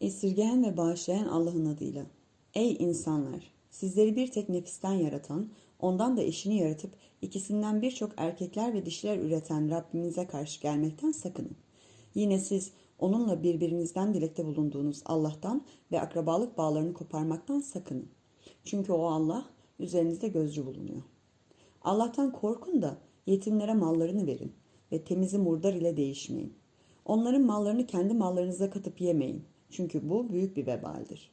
Esirgeyen ve bağışlayan Allah'ın adıyla. Ey insanlar! Sizleri bir tek nefisten yaratan, ondan da eşini yaratıp ikisinden birçok erkekler ve dişiler üreten Rabbimize karşı gelmekten sakının. Yine siz onunla birbirinizden dilekte bulunduğunuz Allah'tan ve akrabalık bağlarını koparmaktan sakının. Çünkü o Allah üzerinizde gözcü bulunuyor. Allah'tan korkun da yetimlere mallarını verin ve temizi murdar ile değişmeyin. Onların mallarını kendi mallarınıza katıp yemeyin. Çünkü bu büyük bir vebaldir.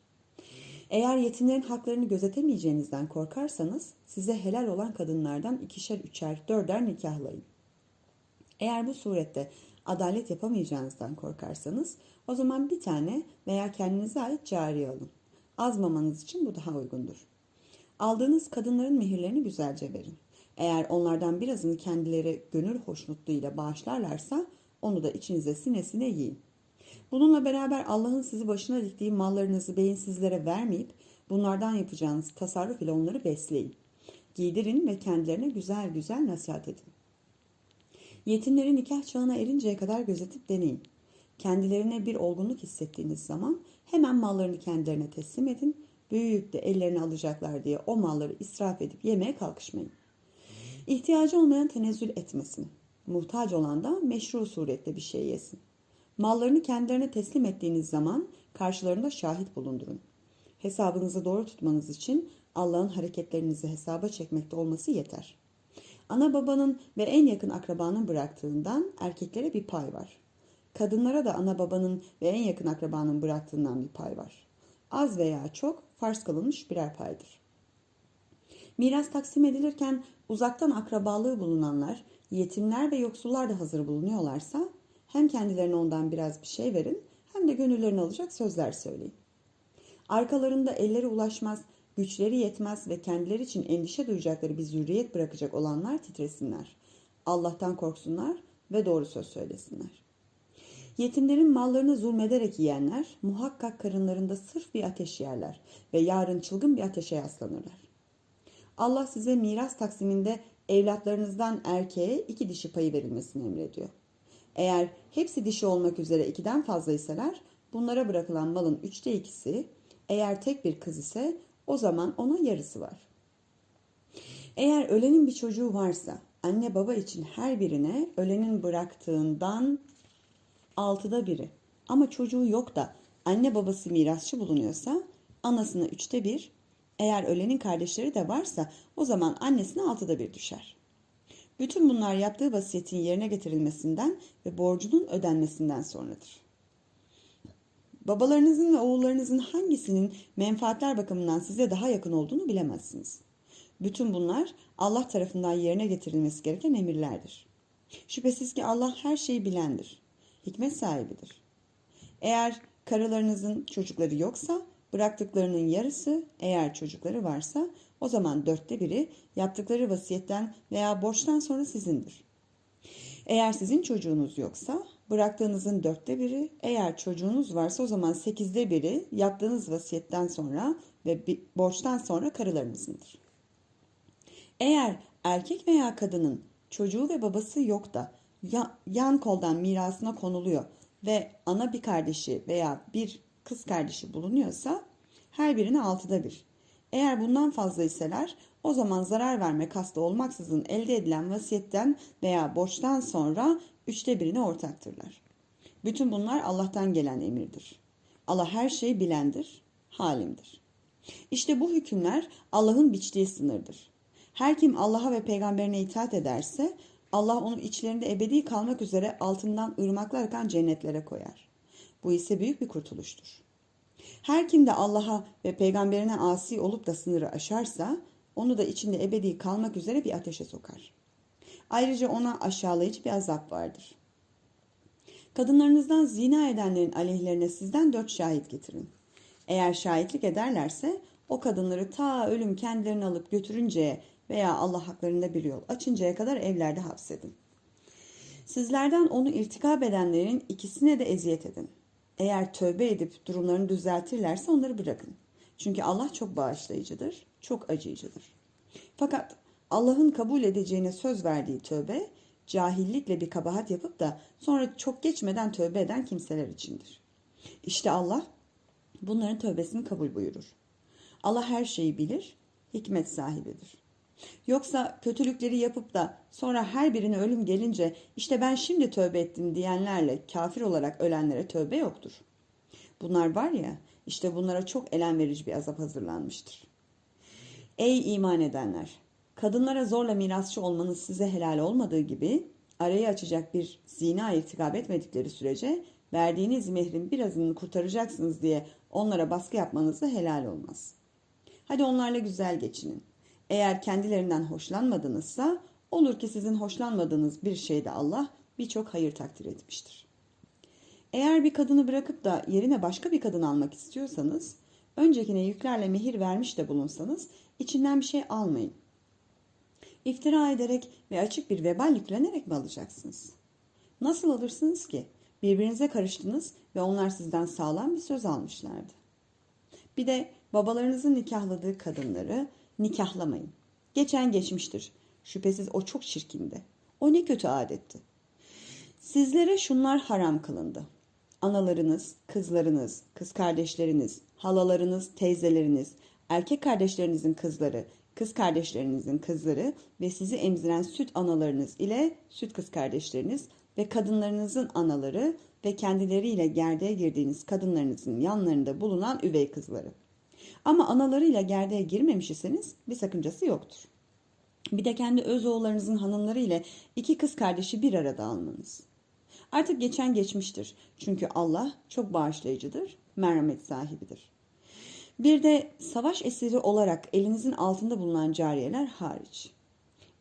Eğer yetimlerin haklarını gözetemeyeceğinizden korkarsanız size helal olan kadınlardan ikişer, üçer, dörder nikahlayın. Eğer bu surette adalet yapamayacağınızdan korkarsanız o zaman bir tane veya kendinize ait cariye alın. Azmamanız için bu daha uygundur. Aldığınız kadınların mehirlerini güzelce verin. Eğer onlardan birazını kendileri gönül hoşnutluğuyla bağışlarlarsa onu da içinize sinesine yiyin. Bununla beraber Allah'ın sizi başına diktiği mallarınızı beyinsizlere vermeyip bunlardan yapacağınız tasarruf ile onları besleyin. Giydirin ve kendilerine güzel güzel nasihat edin. Yetimleri nikah çağına erinceye kadar gözetip deneyin. Kendilerine bir olgunluk hissettiğiniz zaman hemen mallarını kendilerine teslim edin. Büyüyüp de ellerine alacaklar diye o malları israf edip yemeye kalkışmayın. İhtiyacı olmayan tenezzül etmesin. Muhtaç olan da meşru surette bir şey yesin. Mallarını kendilerine teslim ettiğiniz zaman karşılarında şahit bulundurun. Hesabınızı doğru tutmanız için Allah'ın hareketlerinizi hesaba çekmekte olması yeter. Ana babanın ve en yakın akrabanın bıraktığından erkeklere bir pay var. Kadınlara da ana babanın ve en yakın akrabanın bıraktığından bir pay var. Az veya çok farz kılınmış birer paydır. Miras taksim edilirken uzaktan akrabalığı bulunanlar, yetimler ve yoksullar da hazır bulunuyorlarsa hem kendilerine ondan biraz bir şey verin hem de gönüllerini alacak sözler söyleyin. Arkalarında elleri ulaşmaz, güçleri yetmez ve kendileri için endişe duyacakları bir zürriyet bırakacak olanlar titresinler. Allah'tan korksunlar ve doğru söz söylesinler. Yetimlerin mallarını zulmederek yiyenler muhakkak karınlarında sırf bir ateş yerler ve yarın çılgın bir ateşe yaslanırlar. Allah size miras taksiminde evlatlarınızdan erkeğe iki dişi payı verilmesini emrediyor. Eğer hepsi dişi olmak üzere ikiden fazlaysalar bunlara bırakılan malın üçte ikisi eğer tek bir kız ise o zaman ona yarısı var. Eğer ölenin bir çocuğu varsa anne baba için her birine ölenin bıraktığından altıda biri. Ama çocuğu yok da anne babası mirasçı bulunuyorsa anasına üçte bir, eğer ölenin kardeşleri de varsa o zaman annesine altıda bir düşer. Bütün bunlar yaptığı vasiyetin yerine getirilmesinden ve borcunun ödenmesinden sonradır. Babalarınızın ve oğullarınızın hangisinin menfaatler bakımından size daha yakın olduğunu bilemezsiniz. Bütün bunlar Allah tarafından yerine getirilmesi gereken emirlerdir. Şüphesiz ki Allah her şeyi bilendir. Hikmet sahibidir. Eğer karılarınızın çocukları yoksa bıraktıklarının yarısı eğer çocukları varsa o zaman dörtte biri yaptıkları vasiyetten veya borçtan sonra sizindir. Eğer sizin çocuğunuz yoksa bıraktığınızın dörtte biri, eğer çocuğunuz varsa o zaman sekizde biri yaptığınız vasiyetten sonra ve borçtan sonra karılarınızındır. Eğer erkek veya kadının çocuğu ve babası yok da yan koldan mirasına konuluyor ve ana bir kardeşi veya bir kız kardeşi bulunuyorsa her birine altıda bir. Eğer bundan fazla iseler o zaman zarar verme kastı olmaksızın elde edilen vasiyetten veya borçtan sonra üçte birine ortaktırlar. Bütün bunlar Allah'tan gelen emirdir. Allah her şeyi bilendir, halimdir. İşte bu hükümler Allah'ın biçtiği sınırdır. Her kim Allah'a ve peygamberine itaat ederse Allah onu içlerinde ebedi kalmak üzere altından ırmaklar akan cennetlere koyar. Bu ise büyük bir kurtuluştur. Her kim de Allah'a ve peygamberine asi olup da sınırı aşarsa onu da içinde ebedi kalmak üzere bir ateşe sokar. Ayrıca ona aşağılayıcı bir azap vardır. Kadınlarınızdan zina edenlerin aleyhlerine sizden dört şahit getirin. Eğer şahitlik ederlerse o kadınları ta ölüm kendilerini alıp götürünceye veya Allah haklarında bir yol açıncaya kadar evlerde hapsedin. Sizlerden onu irtikap edenlerin ikisine de eziyet edin. Eğer tövbe edip durumlarını düzeltirlerse onları bırakın. Çünkü Allah çok bağışlayıcıdır, çok acıyıcıdır. Fakat Allah'ın kabul edeceğine söz verdiği tövbe, cahillikle bir kabahat yapıp da sonra çok geçmeden tövbe eden kimseler içindir. İşte Allah Bunların tövbesini kabul buyurur. Allah her şeyi bilir, hikmet sahibidir. Yoksa kötülükleri yapıp da sonra her birine ölüm gelince işte ben şimdi tövbe ettim diyenlerle kafir olarak ölenlere tövbe yoktur. Bunlar var ya işte bunlara çok elem verici bir azap hazırlanmıştır. Ey iman edenler! Kadınlara zorla mirasçı olmanız size helal olmadığı gibi arayı açacak bir zina irtikap etmedikleri sürece verdiğiniz mehrin birazını kurtaracaksınız diye onlara baskı yapmanız da helal olmaz. Hadi onlarla güzel geçinin. Eğer kendilerinden hoşlanmadınızsa olur ki sizin hoşlanmadığınız bir şeyde Allah birçok hayır takdir etmiştir. Eğer bir kadını bırakıp da yerine başka bir kadın almak istiyorsanız, öncekine yüklerle mehir vermiş de bulunsanız içinden bir şey almayın. İftira ederek ve açık bir vebal yüklenerek mi alacaksınız? Nasıl alırsınız ki? Birbirinize karıştınız ve onlar sizden sağlam bir söz almışlardı. Bir de babalarınızın nikahladığı kadınları nikahlamayın. Geçen geçmiştir. Şüphesiz o çok çirkindi. O ne kötü adetti. Sizlere şunlar haram kılındı. Analarınız, kızlarınız, kız kardeşleriniz, halalarınız, teyzeleriniz, erkek kardeşlerinizin kızları, kız kardeşlerinizin kızları ve sizi emziren süt analarınız ile süt kız kardeşleriniz ve kadınlarınızın anaları ve kendileriyle gerdeğe girdiğiniz kadınlarınızın yanlarında bulunan üvey kızları. Ama analarıyla gerdeğe girmemiş iseniz bir sakıncası yoktur. Bir de kendi öz oğullarınızın hanımları ile iki kız kardeşi bir arada almanız. Artık geçen geçmiştir. Çünkü Allah çok bağışlayıcıdır, merhamet sahibidir. Bir de savaş esiri olarak elinizin altında bulunan cariyeler hariç.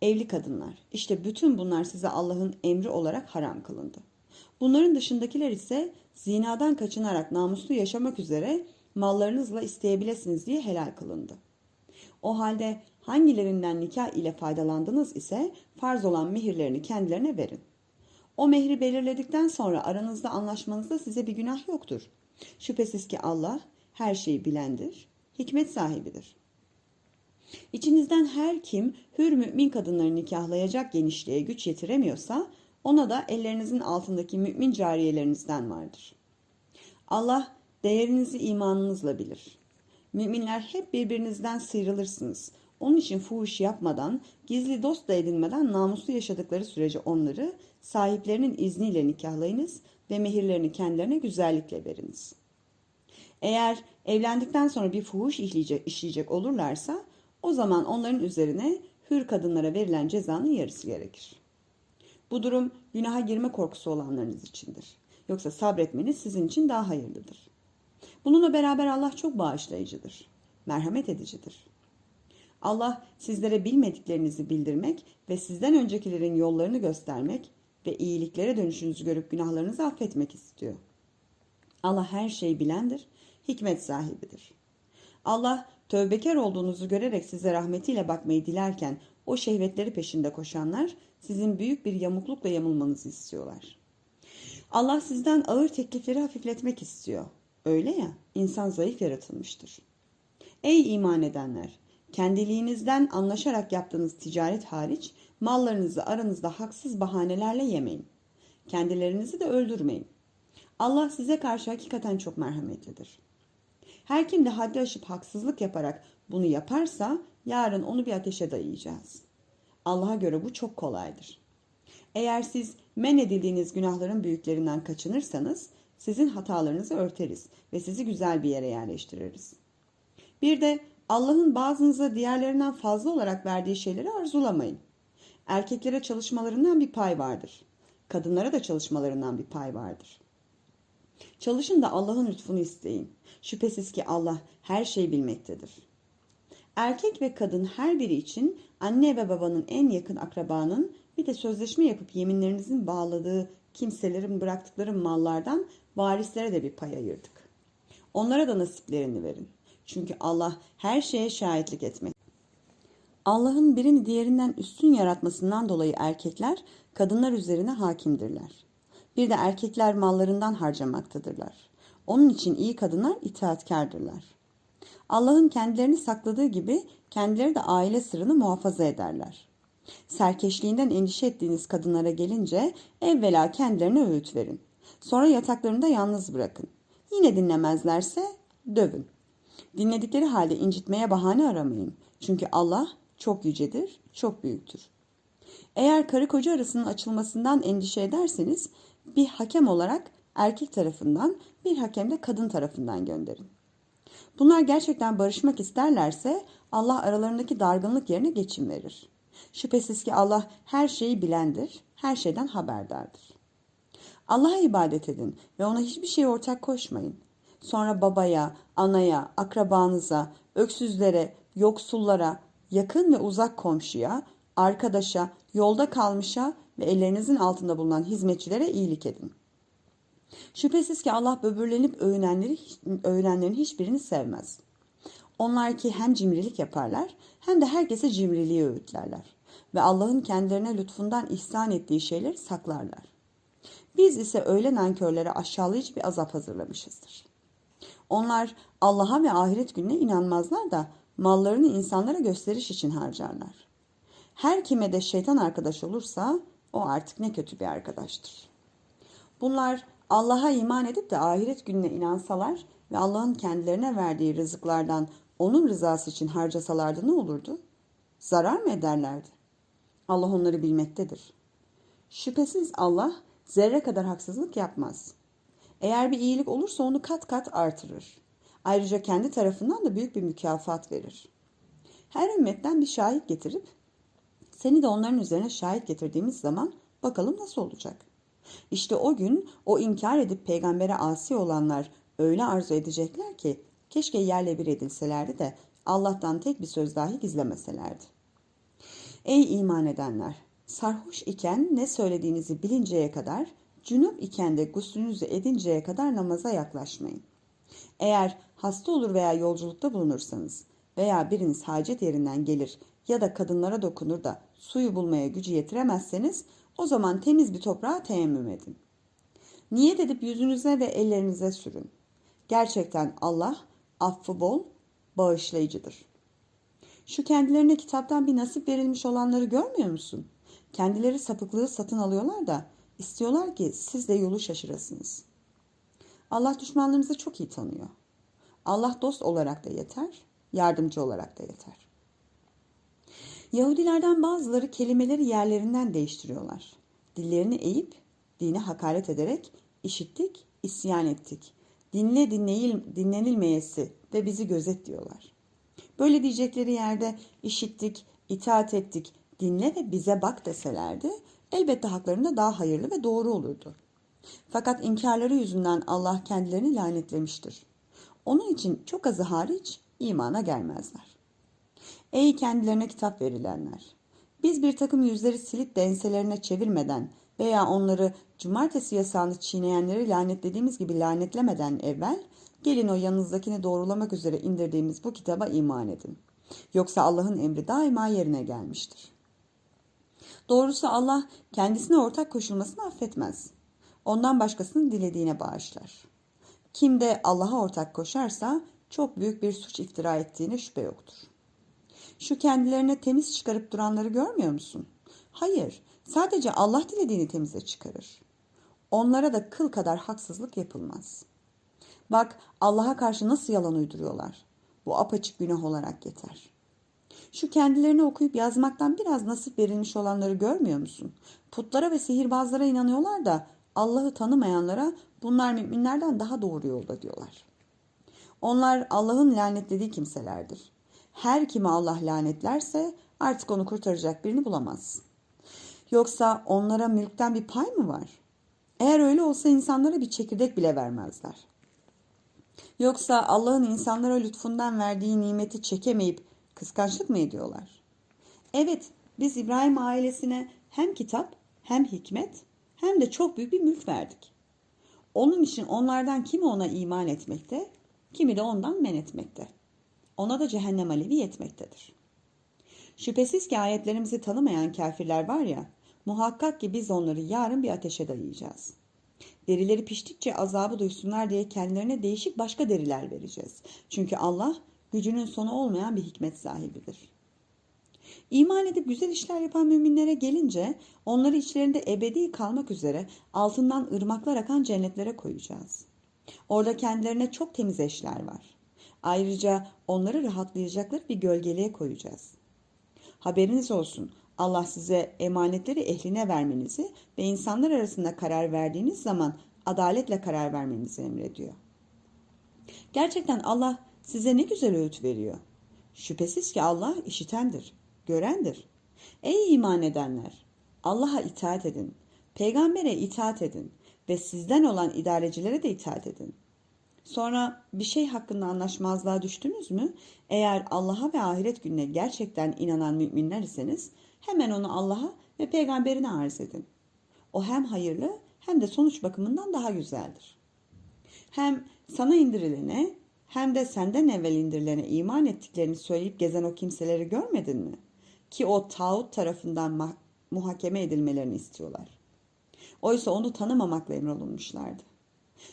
Evli kadınlar. İşte bütün bunlar size Allah'ın emri olarak haram kılındı. Bunların dışındakiler ise zinadan kaçınarak namuslu yaşamak üzere mallarınızla isteyebilirsiniz diye helal kılındı. O halde hangilerinden nikah ile faydalandınız ise farz olan mehirlerini kendilerine verin. O mehri belirledikten sonra aranızda anlaşmanızda size bir günah yoktur. Şüphesiz ki Allah her şeyi bilendir, hikmet sahibidir. İçinizden her kim hür mümin kadınları nikahlayacak genişliğe güç yetiremiyorsa ona da ellerinizin altındaki mümin cariyelerinizden vardır. Allah değerinizi imanınızla bilir. Müminler hep birbirinizden sıyrılırsınız. Onun için fuhuş yapmadan, gizli dost da edinmeden namuslu yaşadıkları sürece onları sahiplerinin izniyle nikahlayınız ve mehirlerini kendilerine güzellikle veriniz. Eğer evlendikten sonra bir fuhuş işleyecek, işleyecek olurlarsa o zaman onların üzerine hür kadınlara verilen cezanın yarısı gerekir. Bu durum günaha girme korkusu olanlarınız içindir. Yoksa sabretmeniz sizin için daha hayırlıdır. Bununla beraber Allah çok bağışlayıcıdır, merhamet edicidir. Allah sizlere bilmediklerinizi bildirmek ve sizden öncekilerin yollarını göstermek ve iyiliklere dönüşünüzü görüp günahlarınızı affetmek istiyor. Allah her şeyi bilendir, hikmet sahibidir. Allah tövbekar olduğunuzu görerek size rahmetiyle bakmayı dilerken o şehvetleri peşinde koşanlar sizin büyük bir yamuklukla yamulmanızı istiyorlar. Allah sizden ağır teklifleri hafifletmek istiyor. Öyle ya, insan zayıf yaratılmıştır. Ey iman edenler! Kendiliğinizden anlaşarak yaptığınız ticaret hariç mallarınızı aranızda haksız bahanelerle yemeyin. Kendilerinizi de öldürmeyin. Allah size karşı hakikaten çok merhametlidir. Her kim de haddi aşıp haksızlık yaparak bunu yaparsa yarın onu bir ateşe dayayacağız. Allah'a göre bu çok kolaydır. Eğer siz men edildiğiniz günahların büyüklerinden kaçınırsanız sizin hatalarınızı örteriz ve sizi güzel bir yere yerleştiririz. Bir de Allah'ın bazınıza diğerlerinden fazla olarak verdiği şeyleri arzulamayın. Erkeklere çalışmalarından bir pay vardır. Kadınlara da çalışmalarından bir pay vardır. Çalışın da Allah'ın lütfunu isteyin. Şüphesiz ki Allah her şeyi bilmektedir. Erkek ve kadın her biri için anne ve babanın en yakın akrabanın bir de sözleşme yapıp yeminlerinizin bağladığı kimselerin bıraktıkları mallardan varislere de bir pay ayırdık. Onlara da nasiplerini verin. Çünkü Allah her şeye şahitlik etmek. Allah'ın birini diğerinden üstün yaratmasından dolayı erkekler kadınlar üzerine hakimdirler. Bir de erkekler mallarından harcamaktadırlar. Onun için iyi kadınlar itaatkardırlar. Allah'ın kendilerini sakladığı gibi kendileri de aile sırrını muhafaza ederler. Serkeşliğinden endişe ettiğiniz kadınlara gelince evvela kendilerine öğüt verin. Sonra yataklarında yalnız bırakın. Yine dinlemezlerse dövün. Dinledikleri halde incitmeye bahane aramayın. Çünkü Allah çok yücedir, çok büyüktür. Eğer karı koca arasının açılmasından endişe ederseniz bir hakem olarak erkek tarafından bir hakem de kadın tarafından gönderin. Bunlar gerçekten barışmak isterlerse Allah aralarındaki dargınlık yerine geçim verir. Şüphesiz ki Allah her şeyi bilendir, her şeyden haberdardır. Allah'a ibadet edin ve ona hiçbir şey ortak koşmayın. Sonra babaya, anaya, akrabanıza, öksüzlere, yoksullara, yakın ve uzak komşuya, arkadaşa, yolda kalmışa ve ellerinizin altında bulunan hizmetçilere iyilik edin. Şüphesiz ki Allah böbürlenip övünenleri, övünenlerin hiçbirini sevmez. Onlar ki hem cimrilik yaparlar hem de herkese cimriliği öğütlerler. Ve Allah'ın kendilerine lütfundan ihsan ettiği şeyleri saklarlar. Biz ise öyle nankörlere aşağılayıcı bir azap hazırlamışızdır. Onlar Allah'a ve ahiret gününe inanmazlar da mallarını insanlara gösteriş için harcarlar. Her kime de şeytan arkadaş olursa o artık ne kötü bir arkadaştır. Bunlar Allah'a iman edip de ahiret gününe inansalar ve Allah'ın kendilerine verdiği rızıklardan onun rızası için harcasalardı ne olurdu? Zarar mı ederlerdi? Allah onları bilmektedir. Şüphesiz Allah zerre kadar haksızlık yapmaz. Eğer bir iyilik olursa onu kat kat artırır. Ayrıca kendi tarafından da büyük bir mükafat verir. Her ümmetten bir şahit getirip seni de onların üzerine şahit getirdiğimiz zaman bakalım nasıl olacak. İşte o gün o inkar edip peygambere asi olanlar öyle arzu edecekler ki keşke yerle bir edilselerdi de Allah'tan tek bir söz dahi gizlemeselerdi. Ey iman edenler! Sarhoş iken ne söylediğinizi bilinceye kadar, cünüp iken de guslünüzü edinceye kadar namaza yaklaşmayın. Eğer hasta olur veya yolculukta bulunursanız veya biriniz hacet yerinden gelir ya da kadınlara dokunur da suyu bulmaya gücü yetiremezseniz o zaman temiz bir toprağa teyemmüm edin. Niyet edip yüzünüze ve ellerinize sürün. Gerçekten Allah affı bol, bağışlayıcıdır. Şu kendilerine kitaptan bir nasip verilmiş olanları görmüyor musun? Kendileri sapıklığı satın alıyorlar da istiyorlar ki siz de yolu şaşırasınız. Allah düşmanlarınızı çok iyi tanıyor. Allah dost olarak da yeter, yardımcı olarak da yeter. Yahudilerden bazıları kelimeleri yerlerinden değiştiriyorlar. Dillerini eğip dine hakaret ederek işittik, isyan ettik. Dinle dinleyil, dinlenilmeyesi ve bizi gözet diyorlar. Böyle diyecekleri yerde işittik, itaat ettik, dinle ve bize bak deselerdi elbette haklarında daha hayırlı ve doğru olurdu. Fakat inkarları yüzünden Allah kendilerini lanetlemiştir. Onun için çok azı hariç imana gelmezler. Ey kendilerine kitap verilenler! Biz bir takım yüzleri silip de enselerine çevirmeden veya onları cumartesi yasağını çiğneyenleri lanetlediğimiz gibi lanetlemeden evvel gelin o yanınızdakini doğrulamak üzere indirdiğimiz bu kitaba iman edin. Yoksa Allah'ın emri daima yerine gelmiştir. Doğrusu Allah kendisine ortak koşulmasını affetmez. Ondan başkasının dilediğine bağışlar. Kim de Allah'a ortak koşarsa çok büyük bir suç iftira ettiğine şüphe yoktur. Şu kendilerine temiz çıkarıp duranları görmüyor musun? Hayır, sadece Allah dilediğini temize çıkarır. Onlara da kıl kadar haksızlık yapılmaz. Bak Allah'a karşı nasıl yalan uyduruyorlar. Bu apaçık günah olarak yeter. Şu kendilerini okuyup yazmaktan biraz nasip verilmiş olanları görmüyor musun? Putlara ve sihirbazlara inanıyorlar da Allah'ı tanımayanlara bunlar müminlerden daha doğru yolda diyorlar. Onlar Allah'ın lanetlediği kimselerdir. Her kime Allah lanetlerse artık onu kurtaracak birini bulamaz. Yoksa onlara mülkten bir pay mı var? Eğer öyle olsa insanlara bir çekirdek bile vermezler. Yoksa Allah'ın insanlara lütfundan verdiği nimeti çekemeyip kıskançlık mı ediyorlar? Evet, biz İbrahim ailesine hem kitap hem hikmet hem de çok büyük bir mülk verdik. Onun için onlardan kimi ona iman etmekte, kimi de ondan men etmekte. Ona da cehennem alevi yetmektedir. Şüphesiz ki ayetlerimizi tanımayan kafirler var ya, muhakkak ki biz onları yarın bir ateşe dayayacağız. Derileri piştikçe azabı duysunlar diye kendilerine değişik başka deriler vereceğiz. Çünkü Allah gücünün sonu olmayan bir hikmet sahibidir. İman edip güzel işler yapan müminlere gelince onları içlerinde ebedi kalmak üzere altından ırmaklar akan cennetlere koyacağız. Orada kendilerine çok temiz eşler var. Ayrıca onları rahatlayacakları bir gölgeliğe koyacağız. Haberiniz olsun. Allah size emanetleri ehline vermenizi ve insanlar arasında karar verdiğiniz zaman adaletle karar vermenizi emrediyor. Gerçekten Allah size ne güzel öğüt veriyor. Şüphesiz ki Allah işitendir, görendir. Ey iman edenler! Allah'a itaat edin, peygambere itaat edin ve sizden olan idarecilere de itaat edin. Sonra bir şey hakkında anlaşmazlığa düştünüz mü? Eğer Allah'a ve ahiret gününe gerçekten inanan müminler iseniz hemen onu Allah'a ve peygamberine arz edin. O hem hayırlı hem de sonuç bakımından daha güzeldir. Hem sana indirilene hem de senden evvel indirilene iman ettiklerini söyleyip gezen o kimseleri görmedin mi? Ki o tağut tarafından muhakeme edilmelerini istiyorlar. Oysa onu tanımamakla emrolunmuşlardı.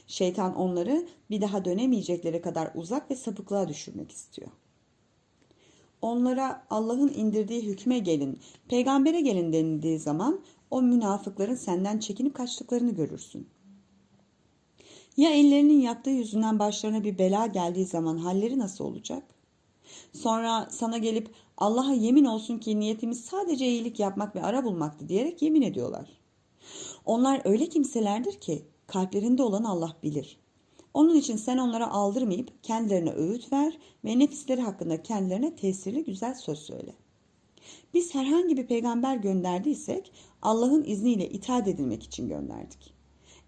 Şeytan onları bir daha dönemeyecekleri kadar uzak ve sapıklığa düşürmek istiyor. Onlara Allah'ın indirdiği hükme gelin, peygambere gelin denildiği zaman o münafıkların senden çekinip kaçtıklarını görürsün. Ya ellerinin yaptığı yüzünden başlarına bir bela geldiği zaman halleri nasıl olacak? Sonra sana gelip Allah'a yemin olsun ki niyetimiz sadece iyilik yapmak ve ara bulmaktı diyerek yemin ediyorlar. Onlar öyle kimselerdir ki kalplerinde olan Allah bilir. Onun için sen onlara aldırmayıp kendilerine öğüt ver ve nefisleri hakkında kendilerine tesirli güzel söz söyle. Biz herhangi bir peygamber gönderdiysek Allah'ın izniyle itaat edilmek için gönderdik.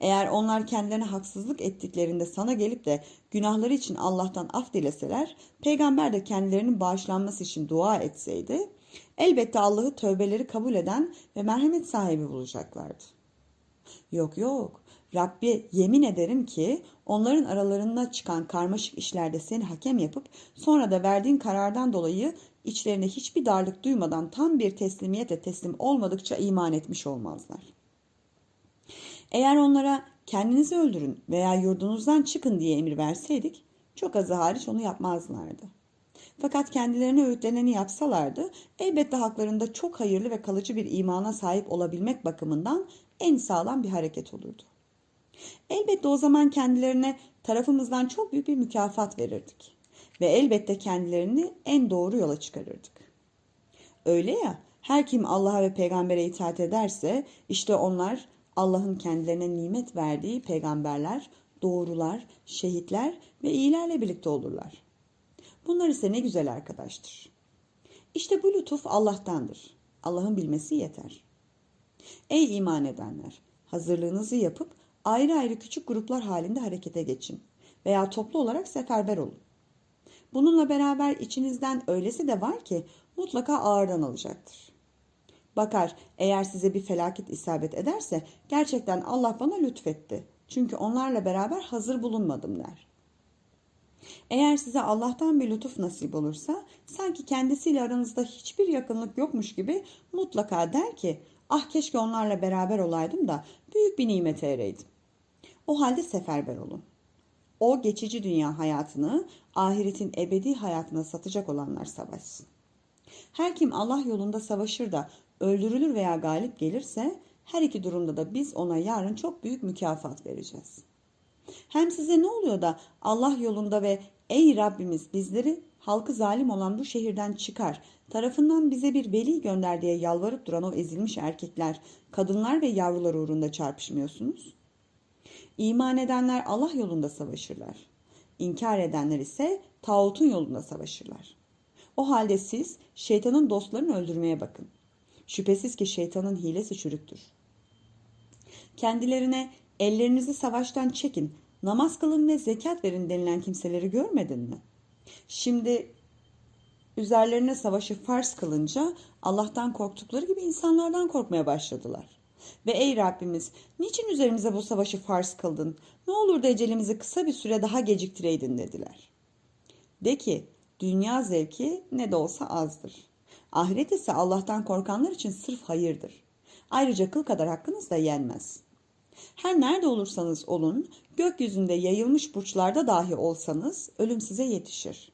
Eğer onlar kendilerine haksızlık ettiklerinde sana gelip de günahları için Allah'tan af dileseler, peygamber de kendilerinin bağışlanması için dua etseydi, elbette Allah'ı tövbeleri kabul eden ve merhamet sahibi bulacaklardı. Yok yok, Rabbi yemin ederim ki onların aralarında çıkan karmaşık işlerde seni hakem yapıp sonra da verdiğin karardan dolayı içlerine hiçbir darlık duymadan tam bir teslimiyete teslim olmadıkça iman etmiş olmazlar. Eğer onlara kendinizi öldürün veya yurdunuzdan çıkın diye emir verseydik çok azı hariç onu yapmazlardı. Fakat kendilerine öğütleneni yapsalardı elbette haklarında çok hayırlı ve kalıcı bir imana sahip olabilmek bakımından en sağlam bir hareket olurdu. Elbette o zaman kendilerine tarafımızdan çok büyük bir mükafat verirdik ve elbette kendilerini en doğru yola çıkarırdık. Öyle ya her kim Allah'a ve peygambere itaat ederse işte onlar Allah'ın kendilerine nimet verdiği peygamberler, doğrular, şehitler ve iyilerle birlikte olurlar. Bunlar ise ne güzel arkadaştır. İşte bu lütuf Allah'tandır. Allah'ın bilmesi yeter. Ey iman edenler! Hazırlığınızı yapıp ayrı ayrı küçük gruplar halinde harekete geçin veya toplu olarak seferber olun. Bununla beraber içinizden öylesi de var ki mutlaka ağırdan alacaktır. Bakar eğer size bir felaket isabet ederse gerçekten Allah bana lütfetti. Çünkü onlarla beraber hazır bulunmadım der. Eğer size Allah'tan bir lütuf nasip olursa sanki kendisiyle aranızda hiçbir yakınlık yokmuş gibi mutlaka der ki ah keşke onlarla beraber olaydım da büyük bir nimete ereydim. O halde seferber olun. O geçici dünya hayatını ahiretin ebedi hayatına satacak olanlar savaşsın. Her kim Allah yolunda savaşır da öldürülür veya galip gelirse her iki durumda da biz ona yarın çok büyük mükafat vereceğiz. Hem size ne oluyor da Allah yolunda ve ey Rabbimiz bizleri halkı zalim olan bu şehirden çıkar, tarafından bize bir veli gönder diye yalvarıp duran o ezilmiş erkekler, kadınlar ve yavrular uğrunda çarpışmıyorsunuz? İman edenler Allah yolunda savaşırlar. İnkar edenler ise tağutun yolunda savaşırlar. O halde siz şeytanın dostlarını öldürmeye bakın. Şüphesiz ki şeytanın hilesi çürüktür. Kendilerine ellerinizi savaştan çekin, namaz kılın ve zekat verin denilen kimseleri görmedin mi? Şimdi üzerlerine savaşı farz kılınca Allah'tan korktukları gibi insanlardan korkmaya başladılar. Ve ey Rabbimiz niçin üzerimize bu savaşı farz kıldın? Ne olur da ecelimizi kısa bir süre daha geciktireydin dediler. De ki dünya zevki ne de olsa azdır. Ahiret ise Allah'tan korkanlar için sırf hayırdır. Ayrıca kıl kadar hakkınız da yenmez. Her nerede olursanız olun, gökyüzünde yayılmış burçlarda dahi olsanız ölüm size yetişir.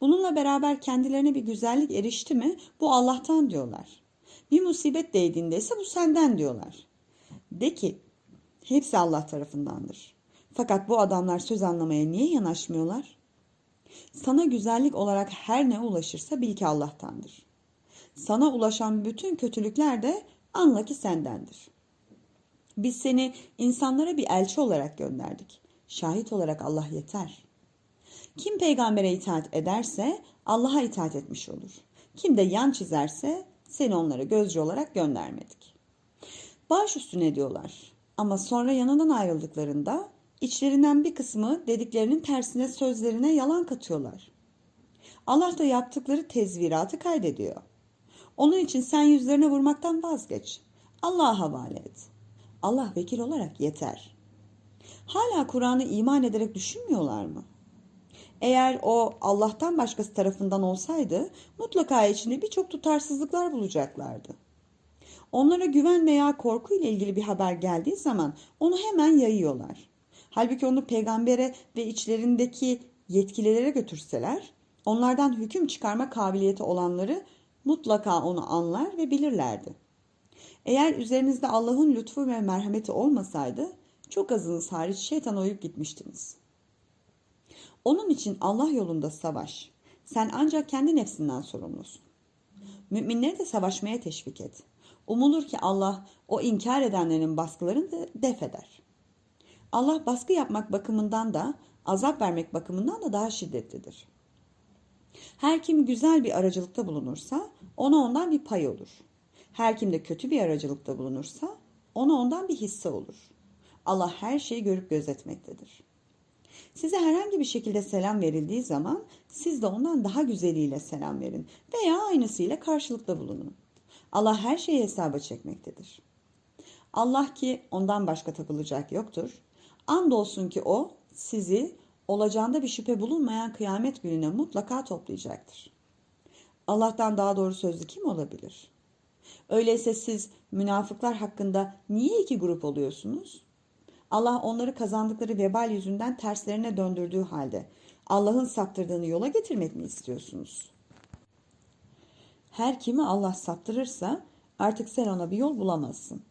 Bununla beraber kendilerine bir güzellik erişti mi bu Allah'tan diyorlar. Bir musibet değdiğinde ise bu senden diyorlar. De ki hepsi Allah tarafındandır. Fakat bu adamlar söz anlamaya niye yanaşmıyorlar? Sana güzellik olarak her ne ulaşırsa bil ki Allah'tandır. Sana ulaşan bütün kötülükler de anla ki sendendir. Biz seni insanlara bir elçi olarak gönderdik. Şahit olarak Allah yeter. Kim peygambere itaat ederse Allah'a itaat etmiş olur. Kim de yan çizerse seni onlara gözcü olarak göndermedik. Baş üstüne diyorlar. Ama sonra yanından ayrıldıklarında içlerinden bir kısmı dediklerinin tersine sözlerine yalan katıyorlar. Allah da yaptıkları tezviratı kaydediyor. Onun için sen yüzlerine vurmaktan vazgeç. Allah'a havale et. Allah vekil olarak yeter. Hala Kur'an'ı iman ederek düşünmüyorlar mı? Eğer o Allah'tan başkası tarafından olsaydı mutlaka içinde birçok tutarsızlıklar bulacaklardı. Onlara güven veya korku ile ilgili bir haber geldiği zaman onu hemen yayıyorlar. Halbuki onu peygambere ve içlerindeki yetkililere götürseler, onlardan hüküm çıkarma kabiliyeti olanları mutlaka onu anlar ve bilirlerdi. Eğer üzerinizde Allah'ın lütfu ve merhameti olmasaydı, çok azınız hariç şeytan uyup gitmiştiniz. Onun için Allah yolunda savaş. Sen ancak kendi nefsinden sorumlusun. Müminleri de savaşmaya teşvik et. Umulur ki Allah o inkar edenlerin baskılarını da def eder. Allah baskı yapmak bakımından da azap vermek bakımından da daha şiddetlidir. Her kim güzel bir aracılıkta bulunursa ona ondan bir pay olur. Her kim de kötü bir aracılıkta bulunursa ona ondan bir hisse olur. Allah her şeyi görüp gözetmektedir. Size herhangi bir şekilde selam verildiği zaman siz de ondan daha güzeliyle selam verin veya aynısıyla karşılıkta bulunun. Allah her şeyi hesaba çekmektedir. Allah ki ondan başka tapılacak yoktur. Andolsun ki o sizi olacağında bir şüphe bulunmayan kıyamet gününe mutlaka toplayacaktır. Allah'tan daha doğru sözlü kim olabilir? Öyleyse siz münafıklar hakkında niye iki grup oluyorsunuz? Allah onları kazandıkları vebal yüzünden terslerine döndürdüğü halde Allah'ın saptırdığını yola getirmek mi istiyorsunuz? Her kimi Allah saptırırsa artık sen ona bir yol bulamazsın.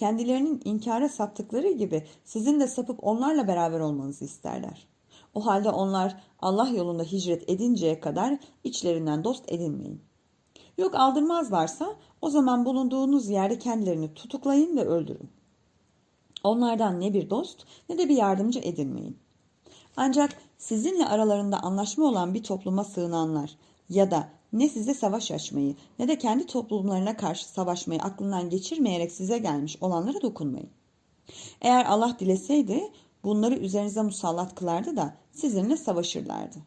Kendilerinin inkara saptıkları gibi sizin de sapıp onlarla beraber olmanızı isterler. O halde onlar Allah yolunda hicret edinceye kadar içlerinden dost edinmeyin. Yok aldırmazlarsa o zaman bulunduğunuz yerde kendilerini tutuklayın ve öldürün. Onlardan ne bir dost ne de bir yardımcı edinmeyin. Ancak sizinle aralarında anlaşma olan bir topluma sığınanlar ya da ne size savaş açmayı ne de kendi toplumlarına karşı savaşmayı aklından geçirmeyerek size gelmiş olanlara dokunmayın. Eğer Allah dileseydi bunları üzerinize musallat kılardı da sizinle savaşırlardı.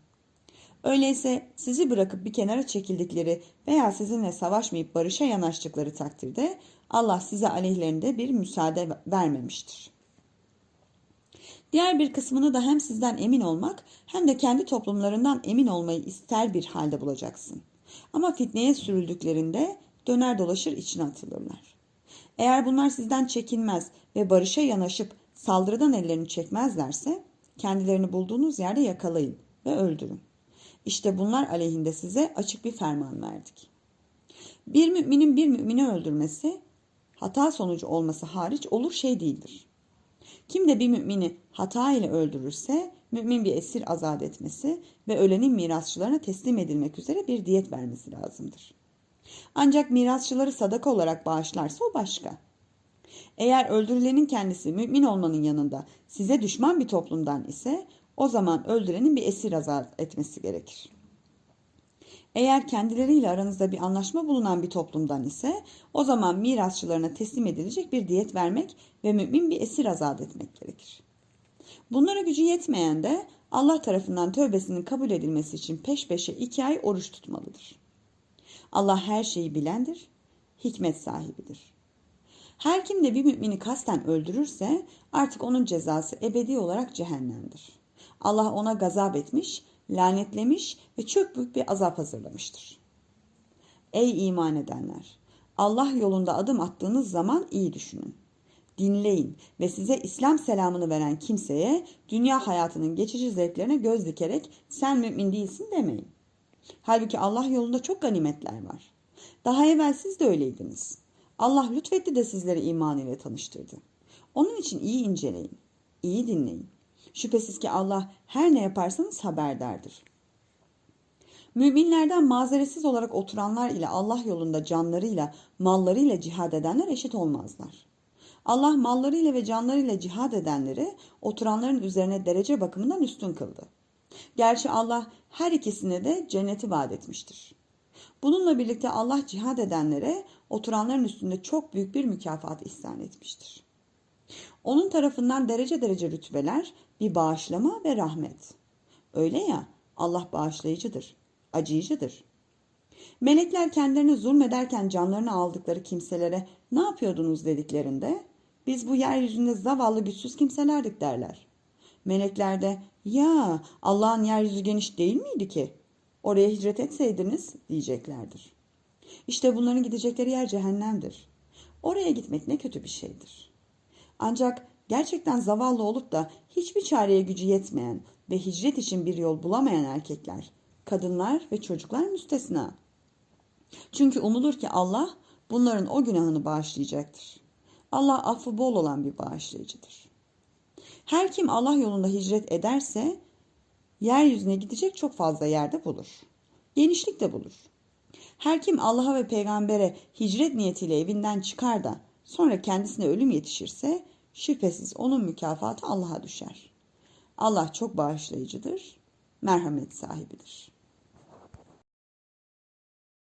Öyleyse sizi bırakıp bir kenara çekildikleri veya sizinle savaşmayıp barışa yanaştıkları takdirde Allah size aleyhlerinde bir müsaade vermemiştir. Diğer bir kısmını da hem sizden emin olmak hem de kendi toplumlarından emin olmayı ister bir halde bulacaksın. Ama fitneye sürüldüklerinde döner dolaşır içine atılırlar. Eğer bunlar sizden çekinmez ve barışa yanaşıp saldırıdan ellerini çekmezlerse kendilerini bulduğunuz yerde yakalayın ve öldürün. İşte bunlar aleyhinde size açık bir ferman verdik. Bir müminin bir mümini öldürmesi hata sonucu olması hariç olur şey değildir. Kim de bir mümini hata ile öldürürse mümin bir esir azat etmesi ve ölenin mirasçılarına teslim edilmek üzere bir diyet vermesi lazımdır. Ancak mirasçıları sadaka olarak bağışlarsa o başka. Eğer öldürülenin kendisi mümin olmanın yanında size düşman bir toplumdan ise o zaman öldürenin bir esir azat etmesi gerekir. Eğer kendileriyle aranızda bir anlaşma bulunan bir toplumdan ise o zaman mirasçılarına teslim edilecek bir diyet vermek ve mümin bir esir azat etmek gerekir. Bunlara gücü yetmeyen de Allah tarafından tövbesinin kabul edilmesi için peş peşe iki ay oruç tutmalıdır. Allah her şeyi bilendir, hikmet sahibidir. Her kim de bir mümini kasten öldürürse artık onun cezası ebedi olarak cehennemdir. Allah ona gazap etmiş lanetlemiş ve çok büyük bir azap hazırlamıştır. Ey iman edenler! Allah yolunda adım attığınız zaman iyi düşünün. Dinleyin ve size İslam selamını veren kimseye dünya hayatının geçici zevklerine göz dikerek sen mümin değilsin demeyin. Halbuki Allah yolunda çok ganimetler var. Daha evvel siz de öyleydiniz. Allah lütfetti de sizleri iman ile tanıştırdı. Onun için iyi inceleyin, iyi dinleyin. Şüphesiz ki Allah her ne yaparsanız haberdardır. Müminlerden mazeretsiz olarak oturanlar ile Allah yolunda canlarıyla, mallarıyla cihad edenler eşit olmazlar. Allah mallarıyla ve canlarıyla cihad edenleri oturanların üzerine derece bakımından üstün kıldı. Gerçi Allah her ikisine de cenneti vaat etmiştir. Bununla birlikte Allah cihad edenlere oturanların üstünde çok büyük bir mükafat ihsan etmiştir. Onun tarafından derece derece rütbeler, bir bağışlama ve rahmet. Öyle ya Allah bağışlayıcıdır, acıyıcıdır. Melekler kendilerine zulmederken canlarını aldıkları kimselere ne yapıyordunuz dediklerinde biz bu yeryüzünde zavallı güçsüz kimselerdik derler. Melekler de ya Allah'ın yeryüzü geniş değil miydi ki? Oraya hicret etseydiniz diyeceklerdir. İşte bunların gidecekleri yer cehennemdir. Oraya gitmek ne kötü bir şeydir. Ancak gerçekten zavallı olup da hiçbir çareye gücü yetmeyen ve hicret için bir yol bulamayan erkekler, kadınlar ve çocuklar müstesna. Çünkü umulur ki Allah bunların o günahını bağışlayacaktır. Allah affı bol olan bir bağışlayıcıdır. Her kim Allah yolunda hicret ederse yeryüzüne gidecek çok fazla yerde bulur. Genişlik de bulur. Her kim Allah'a ve peygambere hicret niyetiyle evinden çıkar da sonra kendisine ölüm yetişirse şüphesiz onun mükafatı Allah'a düşer. Allah çok bağışlayıcıdır, merhamet sahibidir.